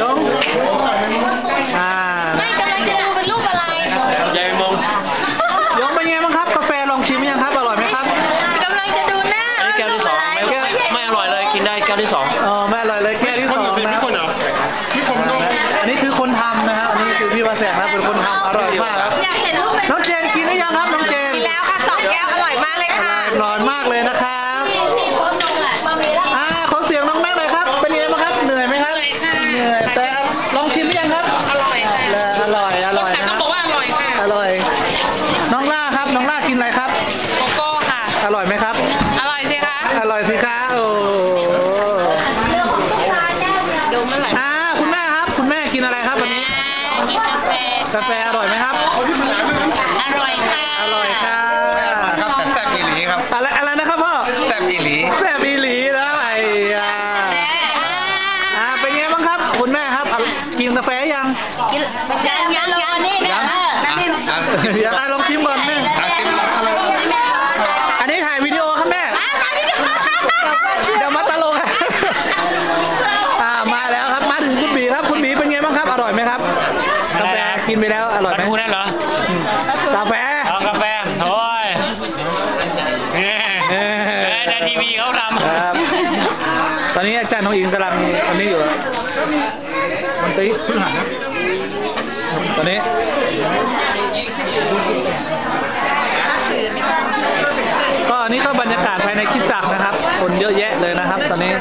ยงอ่าไม่กำลังจะดูเป็นรูปอะไรยายมงยงเป็นไงบ้างครับ กาแฟลองชิมยังครับ อร่อยไหมครับกำลังจะดูหน้าอันนี้แก้วที่สองไม่ไม่อร่อยเลย กินได้แก้วที่สองเออไม่อร่อยเลย ครับ น้องล่ากินอะไรครับ โกโก้ค่ะ อร่อยไหมครับ อร่อยสิคะ อร่อยสิคะโอ้ดูมันหลายอ่าคุณแม่ครับ คุณแม่กินอะไรครับวันนี้ กินกาแฟ กาแฟอร่อยไหมครับ อร่อยค่ะ อร่อยค่ะครับแต่แซ่บอีหลีครับ อะไรอะไรนะครับพ่อ แซ่บอีหลีแซ่บอีหลีนะไอ้อ่าอ่าเป็นไงบ้างครับ คุณแม่ครับอะกินกาแฟยังยังยังยังนี่นะอะอะเดี๋ยวอะลองชิมก่อนแม่ อะชิมก่อน อันนี้ถ่ายวิดีโอครับแม่ เดี๋ยวมาตลกอะอ่ามาแล้วครับ มาถึงคุณบีครับ คุณบีเป็นไงบ้างครับ อร่อยไหมครับ กาแฟ กินไปแล้ว อร่อยไหมมันพูดได้เหรอ กาแฟเอากาแฟโอ้ยเอ้ยเอ้ยในทีวีเขาทำครับตอนนี้อาจารย์น้องอิงกำลังอันนี้อยู่มันตีพึ่งหันนะตอนนี้ก็อันนี้ก็บรรยากาศภายในคริดจักรนะครับ คนเยอะแยะเลยนะครับ ตอนนี้